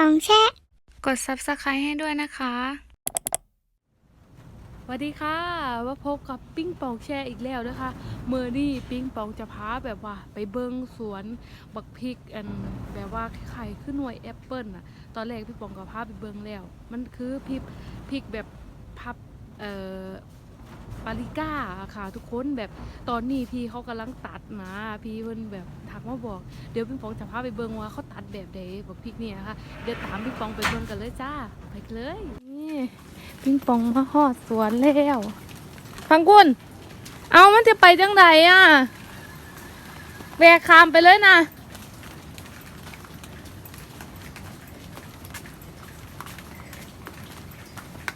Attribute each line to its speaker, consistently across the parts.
Speaker 1: ปองแช่
Speaker 2: กด subscribe ให้ด้วยนะคะ
Speaker 3: สวัสดีค่ะว่าพบกับปิ้งปองแช่อีกแล้วนะคะเมื่อนี่ปิ้งปองจะพาแบบว่า ไปเบิ้งสวนบักพริกอันแบบว่าไข่ขึ้นหน่วยแอปเปิลน่ะตอนแรกพี่ปองก็พาไปเบิ้งแล้ว มันคือพริกพริกแบบพับเอ่อ ปาริก้าค่ะ ทุกคนแบบตอนนี้พี่เขากำลังตัดนะพี่เพิ่นแบบทักมาบอก เดี๋ยวพี่ปองจะพาไปเบิ้งว่าเขาตัดแบบใดบักพริกเนี่ยนะคะเดี๋ยวตามพี่ปองไปเบิ้งกันเลยจ้าไปเลยนี่ปิงปองมาหอดสวนแล้วฟังกุนเอามันจะไปจังไดอะแบกคามไปเลยนะ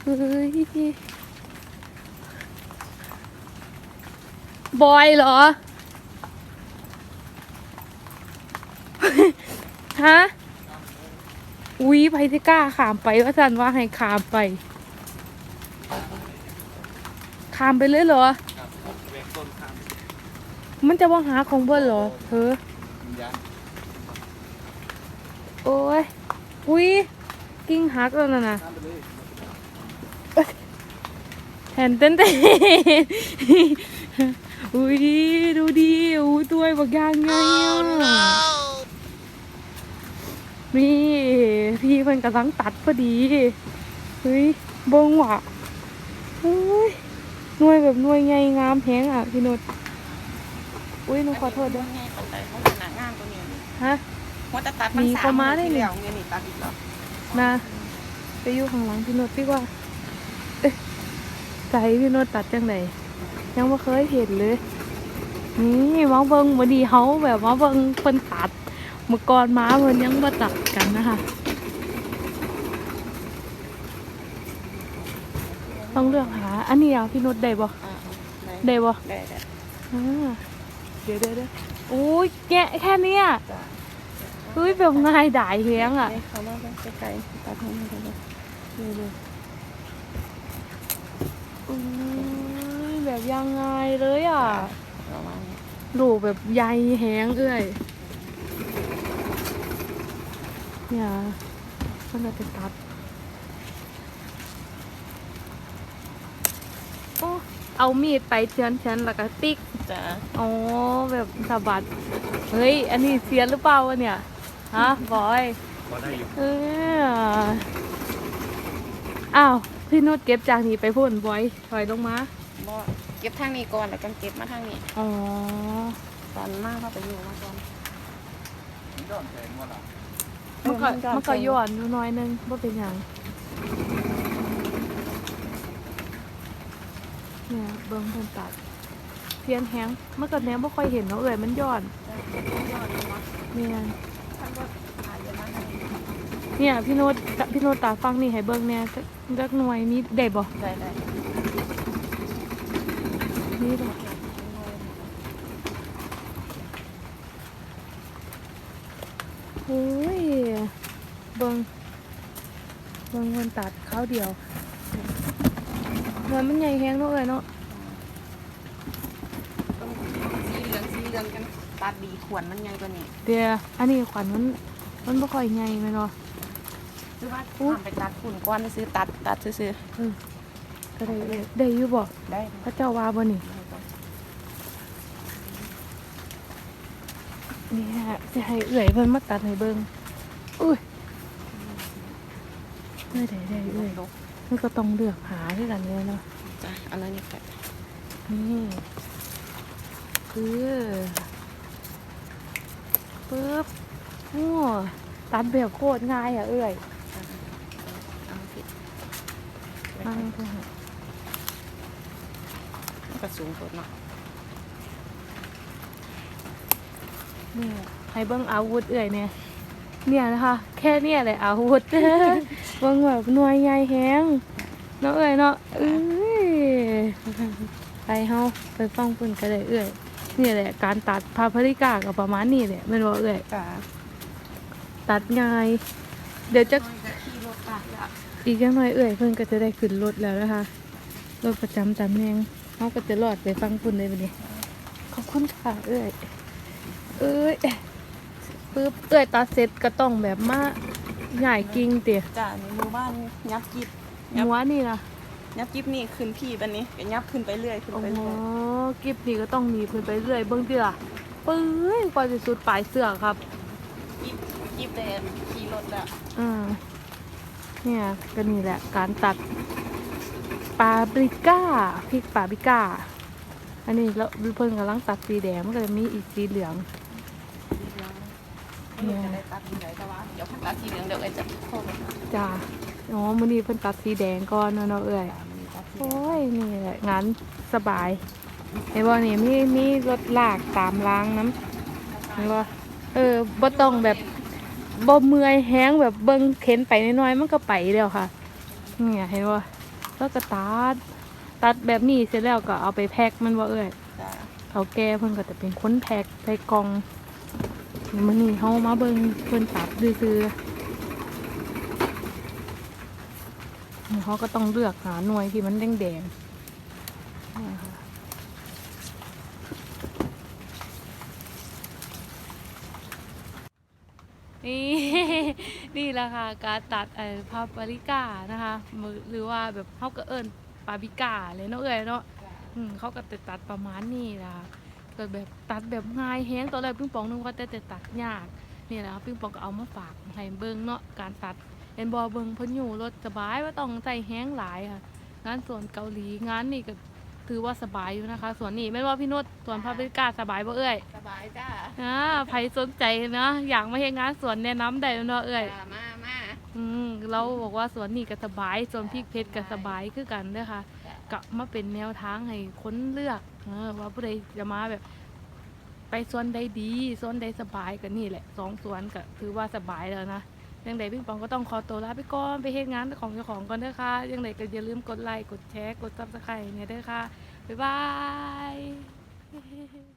Speaker 3: เฮ้ย บอยเหรอ ฮะ อุ้ยไปที่กล้าขามไปว่าจันว่าให้ขามไป ขามไปเลยเหรอ
Speaker 4: เวกต้นข้าม
Speaker 3: มันจะว่าหาของเบิ้ลเหรอ เธอ
Speaker 4: ยัน
Speaker 3: โอ้ย อุ้ย กิ้งหักแล้วนะนะ
Speaker 4: ข้ามไปเลย
Speaker 3: แทนเต้นเต้น อุ้ยดูดิอุ้ยตัวบักยางไงอะนี่ พี่เพิ่นกำลังตัดพอดีเฮ้ยเบิ้งว่ะอุ้ยหน่วยแบบหน่วยใหญ่งามแฮงอะพี่นุชอุ้ยหนูขอโทษด้วย
Speaker 5: ไงตัดแต่เขาเป็นหนางานตัวนี้
Speaker 3: ฮะ
Speaker 5: ว่าจะตัดมัน
Speaker 3: มี
Speaker 5: สาม
Speaker 3: ประมาณได้
Speaker 5: ที่
Speaker 3: นี่
Speaker 5: แล้วไงนี่ตัดอีกแล้ว
Speaker 3: นะไปอยู่ข้างหลังพี่นุชดีกว่าเอ๊ะใจพี่นุชตัดจังไหน ยังไม่เคยเห็นเลย นี่มาเบิงวันดีเขาแบบมาเบิงเพิ่นตัดเมื่อก่อนมาเพิ่นยังมาตัดกันนะคะต้องเลือกหา อันนี้อะพี่นุชได้บ่
Speaker 5: อ่าได้
Speaker 3: ได้บ่
Speaker 5: ได้ได้
Speaker 3: อ่าเดี๋ยวเดี๋ยวเดี๋ยวโอ้ยแกะแค่เนี้ยเฮ้ยแบบง่ายดายแฮงอะ
Speaker 5: เขามาใกล้ๆตัดให้มันเลย
Speaker 3: ดูดูอุ้ย แบบยังไงเลยอะ
Speaker 5: ประมาณนี้
Speaker 3: ดูแบบใยแหงเอ้ยเนี่ยมันจะเป็นตัดโอ้เอามีดไปเชือนเชือนแล้วก็ติ๊ก
Speaker 5: จ้ะ
Speaker 3: อ๋อแบบสะบัด เฮ้ย อันนี้เสียนหรือเปล่าวะเนี่ย ฮะบอย
Speaker 4: พอได้อยู่
Speaker 3: เอออ้าว พี่นุชเก็บจากนี้ไปพุ่นบอยถอยลงมา
Speaker 5: บ่ เก็บทางนี้ก่อนแล้วกันเก็บมาทางนี้
Speaker 3: อ๋อ
Speaker 5: ตอนมากเข้าไปอยู่มาก่อน
Speaker 4: ย้อนแสงว่าล่ะ
Speaker 3: มันก็
Speaker 5: เออมันก็
Speaker 3: มันก็ย้อนอยู่หน้อยนึงว่าเป็นหยังเนี่ยเบิ่งเพิ่นตัดเทียนแฮงเมื่อก่อนแนมบ่ค่อยเห็นเนาะเอ่ยมันย้อนเนี่ย
Speaker 5: ท่านก็ถ่ายเยอะมากเลย
Speaker 3: เนี่ยพี่โนตพี่โนตตาฟังนี่ให้เบิ่งเนี่ยจักจักหน่วยมีได้บ่
Speaker 5: ได้ได้
Speaker 3: นี่บ่โอ้ยเบิงเบิงคนตัดเขาเดียวเงินมันใหญ่แฮงเนาะเอ่ยเนาะ
Speaker 5: ต้องสีเหลืองสีเหลืองกันตัดดีขวนมันใหญ่กว่านี้
Speaker 3: เดี๋ยวอันนี้ขวัญมันมันบ่ค่อยใหญ่แม่นบ่
Speaker 5: คือว่าทำไปตัดขุนก้อนซื้อตัดตัดซื้อ
Speaker 3: ได้เอ่ยได้อยู่บ่
Speaker 5: ๆได้
Speaker 3: พระเจ้าว่าบ่นี่นี่ฮะสิให้เอื่อยเพิ่นมาตัดให้เบิ่งอุ้ยได้ได้ได้เอื่อย
Speaker 5: ลก
Speaker 3: มันก็ต้องเลือกหาด้วยกันเลยเนาะ
Speaker 5: จ้ะอันนั้นนี่แหละ
Speaker 3: นี่คือปึ๊บโอ้ตัดแบบโคตรง่ายอะเอื่อย
Speaker 5: เอาผิด
Speaker 3: มาเถอะ
Speaker 5: มันก็สูงกว่าเนาะ
Speaker 3: นี่ให้เบิ่งอาวุธเอื่อยเนี่ยเนี่ยนะคะ แค่เนี่ยแหละอาวุธเบิ่งแบบหน่วยใหญ่แฮงเนาะเอื่อยเนาะเอ้ยไปเฮาไปฟังเพิ่นก็ได้เอื่อยนี่แหละ การตัดพาพริกาก็ประมาณนี้แหละแม่นบ่เอื่อย
Speaker 5: จ้ะ
Speaker 3: ตัดง่ายเดี๋ยวจะ
Speaker 5: ขี่รถไปละ
Speaker 3: อีกอย่างน้อยเอื่อยเพิ่นก็จะได้ขึ้นรถแล้วนะคะรถประจำตำแหน่ง เขาก็จะรอดไปฟังคุณเลยบัดนี้ขอบคุณค่ะเอื่อยเอ้ยปึ๊บเอื่อยตัดเสร็จก็ต้องแบบมาใหญ่กิ่งเตี๋ย
Speaker 5: จ้ะในหมู่บ้านยับกิบ
Speaker 3: หัวนี่นะ
Speaker 5: ยับกิบนี่ขึ้นพี่ปันนี้ก็ยับขึ้นไปเรื่อยขึ้น
Speaker 3: โอ้
Speaker 5: ไป
Speaker 3: โห
Speaker 5: เรื่อย
Speaker 3: กิบนี่ก็ต้องหนีบขึ้นไปเรื่อยเบิ้งเตี๋ยปื้ยกว่าจะสุดปลายเสือกครับ
Speaker 5: กิบกิบแดงขี่รถแล้ว
Speaker 3: อืมเนี่ยก็นี่แหละการตัด ปาปริก้าพริกปาปริก้า อันนี้แล้วเพิ่นกำลังตัดสีแดงมันก็จะมีอีกสีเหลือง
Speaker 5: ไม่รู้จะได้ตัดที่ไหนแต่ว่าเดี๋ยวพันตัดทีเหลืองเดี๋ยวเอ้จะ
Speaker 3: จ้าอ๋อมื้อนี้เพิ่นตัดสีแดงก่อนเนาะเนาะเอ้ยโอ้ยนี่แหละงานสบายไอ้บ่นี่มีมีรถลากตามล้างน้ำเห็นบ่เออบ่ต้องแบบบ่เมื่อยแห้งแบบเบิ่งเข็นไปน้อยๆมันก็ไปแล้วค่ะเนี่ยเห็นบ่ แล้วก็ตัด ตัดแบบนี้เสร็จแล้วก็เอาไปแพ็คมันบ่เอ้ย
Speaker 5: จ้ะ
Speaker 3: เอาแก้เพิ่นก็จะเป็นคนแพ็คใส่กล่องมื้อนี้เฮามาเบิ่งเพิ่นตัดซื่อๆเขาก็ต้องเลือกหาหน่วยที่มันแดงๆเนี่ยค่ะนี่ นี่แหละค่ะการตัดไอ้พาปริก้านะคะหรือว่าแบบเขาก็เอิ้นปาปริก้าเลยเนาะเอ้ยเนาะอืมเขาก็จะตัดประมาณนี้ล่ะก็แบบตัดแบบง่ายแฮงตอนแรกปิงปองนึกว่าแต่จะตัดยากนี่แหละปิ้งปองก็เอามาฝากให้เบิ่งเนาะการตัดเห็นบอเบิ่งเพิ่นอยู่รถสบายว่าต้องใส่แฮงหลายค่ะงานส่วนเกาหลีงานนี่ก็ ถือว่าสบายอยู่นะคะส่วนนี้แม่นว่าพี่นุชส่วนพาปริก้าสบายบ่เอ้ย
Speaker 5: สบายจ้า
Speaker 3: อ่าใครสนใจเนาะอยากมาเฮ็ดงานสวนแนะนำได้เนาะเอ้ย
Speaker 5: จ้ะมามา
Speaker 3: อืมเราบอกว่าสวนนี่ก็สบายส่วนพริกเพชรก็สบายคือกันเด้อค่ะก็มาเป็นแนวทางให้คนเลือกเออว่าผู้ใดจะมาแบบ ไปสวนใดดีสวนใดสบายก็นี่แหละสองสวนก็ถือว่าสบายแล้วนะ ยังไงพี่ปองก็ต้องขอตัวลาไปก่อนไปเฮ็ดงานของเจ้าของก่อนเด้อค่ะ ยังไงก็อย่าลืมกดไลค์กดแชร์กดซับสไครต์เนี่ยเด้อค่ะ บ๊ายบาย